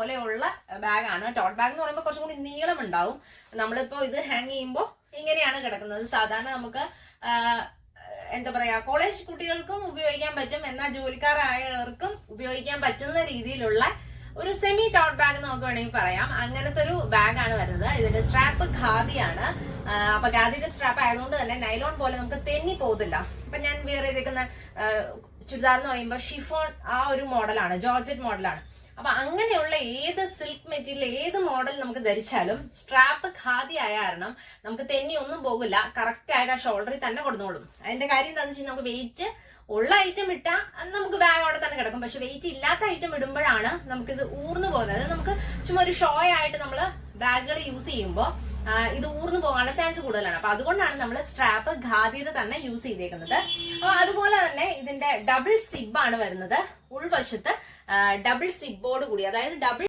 പോലെയുള്ള ബാഗാണ്. Taught bag എന്ന് പറയുമ്പോൾ കുറച്ചും കൂടി നീളം ഉണ്ടാവും നമ്മളിപ്പോ ഇത് ഹാങ് ചെയ്യുമ്പോൾ ഇങ്ങനെയാണ് കിടക്കുന്നത്. സാധാരണ നമുക്ക് എന്താ പറയാ കോളേജ് കുട്ടികൾക്കും ഉപയോഗിക്കാൻ പറ്റും. എന്നാൽ ജോലിക്കാരായവർക്കും ഉപയോഗിക്കാൻ പറ്റുന്ന രീതിയിലുള്ള ഒരു സെമി ടോട്ട് ബാഗ് നമുക്ക് വേണമെങ്കിൽ പറയാം. അങ്ങനത്തെ ഒരു ബാഗാണ് വരുന്നത്. ഇതിന്റെ സ്ട്രാപ്പ് ഖാദിയാണ്. അപ്പൊ ഖാദിയുടെ സ്ട്രാപ്പ് ആയതുകൊണ്ട് തന്നെ നൈലോൺ പോലെ നമുക്ക് തെന്നി പോകുന്നില്ല അപ്പൊ ഞാൻ വേറെ ചെയ്തേക്കുന്ന ചുരിദാർ എന്ന് പറയുമ്പോൾ ഷിഫോൺ ആ ഒരു മോഡലാണ് ജോർജറ്റ് മോഡലാണ് അപ്പൊ അങ്ങനെയുള്ള ഏത് സിൽക്ക് മെറ്റീരിയൽ ഏത് മോഡൽ നമുക്ക് ധരിച്ചാലും സ്ട്രാപ്പ് ഖാദി ആയ കാരണം നമുക്ക് തെന്നി ഒന്നും പോകില്ല. കറക്റ്റ് ആയിട്ട് ആ ഷോൾഡറിൽ തന്നെ കൊടുത്തോളും അതിന്റെ കാര്യം എന്താണെന്ന് വെച്ചാൽ നമുക്ക് വെയിറ്റ് ഉള്ള ഐറ്റം ഇട്ടാൽ നമുക്ക് ബാഗ് അവിടെ തന്നെ കിടക്കും. പക്ഷെ വെയിറ്റ് ഇല്ലാത്ത ഐറ്റം ഇടുമ്പോഴാണ് നമുക്കിത് ഊർന്നു പോകുന്നത്. നമുക്ക് ചുമ്മാ ഒരു ഷോ ആയിട്ട് നമ്മൾ ബാഗുകൾ യൂസ് ചെയ്യുമ്പോൾ ഇത് ഊർന്നു പോകാനുള്ള ചാൻസ് കൂടുതലാണ്. അപ്പൊ അതുകൊണ്ടാണ് നമ്മൾ സ്ട്രാപ്പ് ഖാദിയുടെ തന്നെ യൂസ് ചെയ്തേക്കുന്നത്. അപ്പൊ അതുപോലെ തന്നെ ഇതിന്റെ ഡബിൾ സിബ് ആണ് വരുന്നത്. ഉൾവശത്ത് ഡബിൾ സിബോട് കൂടി. അതായത് ഡബിൾ